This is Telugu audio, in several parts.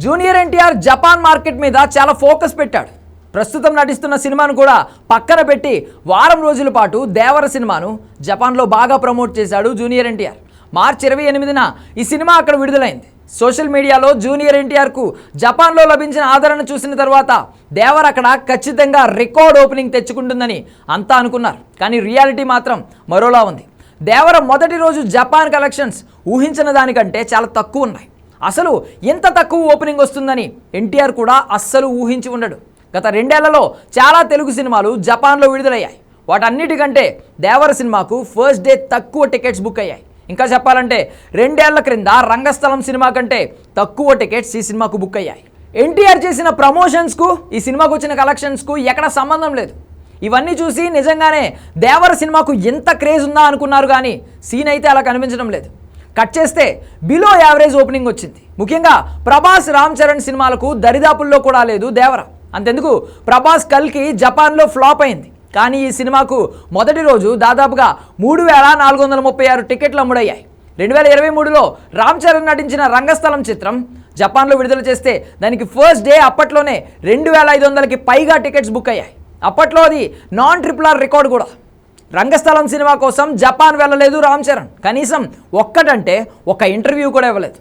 జూనియర్ ఎన్టీఆర్ జపాన్ మార్కెట్ మీద చాలా ఫోకస్ పెట్టాడు. ప్రస్తుతం నటిస్తున్న సినిమాను కూడా పక్కన పెట్టి వారం రోజుల పాటు దేవర సినిమాను జపాన్లో బాగా ప్రమోట్ చేశాడు జూనియర్ ఎన్టీఆర్. మార్చి ఇరవై ఎనిమిదిన ఈ సినిమా అక్కడ విడుదలైంది. సోషల్ మీడియాలో జూనియర్ ఎన్టీఆర్కు జపాన్లో లభించిన ఆదరణ చూసిన తర్వాత దేవర్ అక్కడ ఖచ్చితంగా రికార్డ్ ఓపెనింగ్ తెచ్చుకుంటుందని అంతా అనుకున్నారు. కానీ రియాలిటీ మాత్రం మరోలా ఉంది. దేవర మొదటి రోజు జపాన్ కలెక్షన్స్ ఊహించిన దానికంటే చాలా తక్కువ ఉన్నాయి. అసలు ఎంత తక్కువ ఓపెనింగ్ వస్తుందని ఎన్టీఆర్ కూడా అస్సలు ఊహించి ఉండడు. గత రెండేళ్ళలో చాలా తెలుగు సినిమాలు జపాన్లో విడుదలయ్యాయి. వాటన్నిటికంటే దేవర సినిమాకు ఫస్ట్ డే తక్కువ టికెట్స్ బుక్ అయ్యాయి. ఇంకా చెప్పాలంటే రెండేళ్ళ క్రింద రంగస్థలం సినిమా కంటే తక్కువ టికెట్స్ ఈ సినిమాకు బుక్ అయ్యాయి. ఎన్టీఆర్ చేసిన ప్రమోషన్స్కు ఈ సినిమాకు వచ్చిన కలెక్షన్స్కు ఎక్కడ సంబంధం లేదు. ఇవన్నీ చూసి నిజంగానే దేవర సినిమాకు ఎంత క్రేజ్ ఉందా అనుకున్నారు కానీ సీన్ అయితే అలా కనిపించడం లేదు. కట్ చేస్తే బిలో యావరేజ్ ఓపెనింగ్ వచ్చింది. ముఖ్యంగా ప్రభాస్ రామ్ చరణ్ సినిమాలకు దరిదాపుల్లో కూడా లేదు దేవర. అంతెందుకు ప్రభాస్ కల్కి జపాన్లో ఫ్లాప్ అయింది. కానీ ఈ సినిమాకు మొదటి రోజు దాదాపుగా మూడు వేల నాలుగు వందల ముప్పై ఆరు టికెట్లు అమ్ముడయ్యాయి. రెండు వేల ఇరవై మూడులో రామ్ చరణ్ నటించిన రంగస్థలం చిత్రం జపాన్లో విడుదల చేస్తే దానికి ఫస్ట్ డే అప్పట్లోనే రెండు వేల ఐదు వందలకి పైగా టికెట్స్ బుక్ అయ్యాయి. అప్పట్లో అది నాన్ ట్రిపుల్ ఆర్ రికార్డ్ కూడా. రంగస్థలం సినిమా కోసం జపాన్ వెళ్ళలేదు రామ్ చరణ్. కనీసం ఒక్కటంటే ఒక ఇంటర్వ్యూ కూడా ఇవ్వలేదు.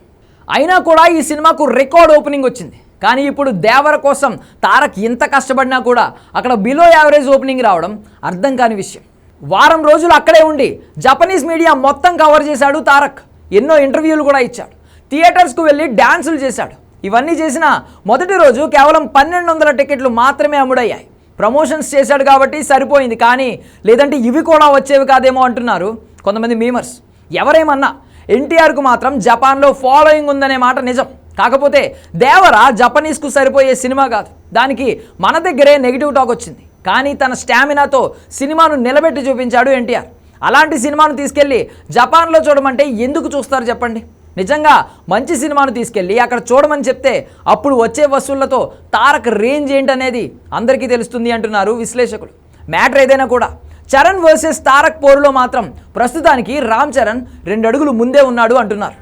అయినా కూడా ఈ సినిమాకు రికార్డ్ ఓపెనింగ్ వచ్చింది. కానీ ఇప్పుడు దేవర కోసం తారక్ ఎంత కష్టపడినా కూడా అక్కడ బిలో యావరేజ్ ఓపెనింగ్ రావడం అర్థం కాని విషయం. వారం రోజులు అక్కడే ఉండి జపనీస్ మీడియా మొత్తం కవర్ చేశాడు తారక్. ఎన్నో ఇంటర్వ్యూలు కూడా ఇచ్చాడు. థియేటర్స్కు వెళ్ళి డ్యాన్సులు చేశాడు. ఇవన్నీ చేసిన మొదటి రోజు కేవలం పన్నెండు వందల టికెట్లు మాత్రమే అమ్ముడయ్యాయి. ప్రమోషన్స్ చేశాడు కాబట్టి సరిపోయింది. కానీ లేదంటే ఇవి కూడా వచ్చేవి కాదేమో అంటున్నారు కొంతమంది మీమర్స్. ఎవరేమన్నా ఎన్టీఆర్కు మాత్రం జపాన్లో ఫాలోయింగ్ ఉందనే మాట నిజం. కాకపోతే దేవర జపనీస్కు సరిపోయే సినిమా కాదు. దానికి మన దగ్గరే నెగిటివ్ టాక్ వచ్చింది. కానీ తన స్టామినాతో సినిమాను నిలబెట్టి చూపించాడు ఎన్టీఆర్. అలాంటి సినిమాను తీసుకెళ్ళి జపాన్లో చూడమంటే ఎందుకు చూస్తారు చెప్పండి? నిజంగా మంచి సినిమాను తీసుకెళ్ళి అక్కడ చూడమని చెప్తే అప్పుడు వచ్చే వసూళ్ళతో తారక్ రేంజ్ ఏంటనేది అందరికీ తెలుస్తుంది అంటున్నారు విశ్లేషకులు. మ్యాటర్ ఏదైనా కూడా చరణ్ వర్సెస్ తారక్ పోరులో మాత్రం ప్రస్తుతానికి రామ్ చరణ్ రెండు అడుగులు ముందే ఉన్నాడు అంటున్నారు.